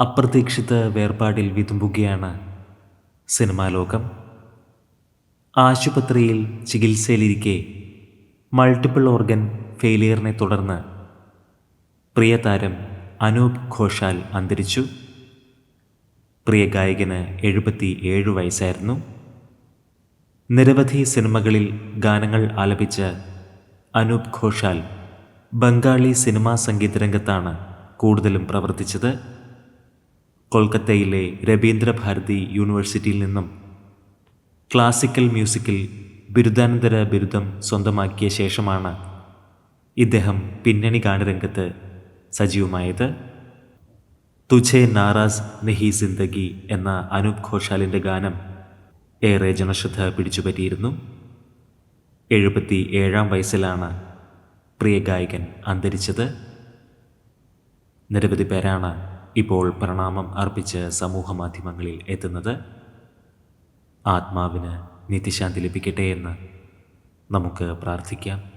അപ്രതീക്ഷിത വേർപാടിൽ വിതുമ്പുകയാണ് സിനിമാ ലോകം. ആശുപത്രിയിൽ ചികിത്സയിലിരിക്കെ മൾട്ടിപ്പിൾ ഓർഗൻ ഫെയിലിയറിനെ തുടർന്ന് പ്രിയ താരം അനൂപ് ഘോഷാൽ അന്തരിച്ചു. പ്രിയ ഗായകന് എഴുപത്തി ഏഴ് വയസ്സായിരുന്നു. നിരവധി സിനിമകളിൽ ഗാനങ്ങൾ ആലപിച്ച അനൂപ് ഘോഷാൽ ബംഗാളി സിനിമാ സംഗീത രംഗത്താണ് കൂടുതലും പ്രവർത്തിച്ചത്. കൊൽക്കത്തയിലെ രവീന്ദ്രഭാരതി യൂണിവേഴ്സിറ്റിയിൽ നിന്നും ക്ലാസിക്കൽ മ്യൂസിക്കിൽ ബിരുദാനന്തര ബിരുദം സ്വന്തമാക്കിയ ശേഷമാണ് ഇദ്ദേഹം പിന്നണി ഗാനരംഗത്ത് സജീവമായത്. തുഛെ നാറാസ് നെഹി സിന്ദഗി എന്ന അനൂപ് ഘോഷാലിന്റെ ഗാനം ഏറെ ജനശ്രദ്ധ പിടിച്ചുപറ്റിയിരുന്നു. എഴുപത്തി ഏഴാം വയസ്സിലാണ് പ്രിയ ഗായകൻ അന്തരിച്ചത്. നിരവധി പേരാണ് ഇപ്പോൾ പ്രണാമം അർപ്പിച്ച് സമൂഹ മാധ്യമങ്ങളിൽ എത്തുന്നത് ആത്മാവിന് നിത്യശാന്തി ലഭിക്കട്ടെ എന്ന് നമുക്ക് പ്രാർത്ഥിക്കാം.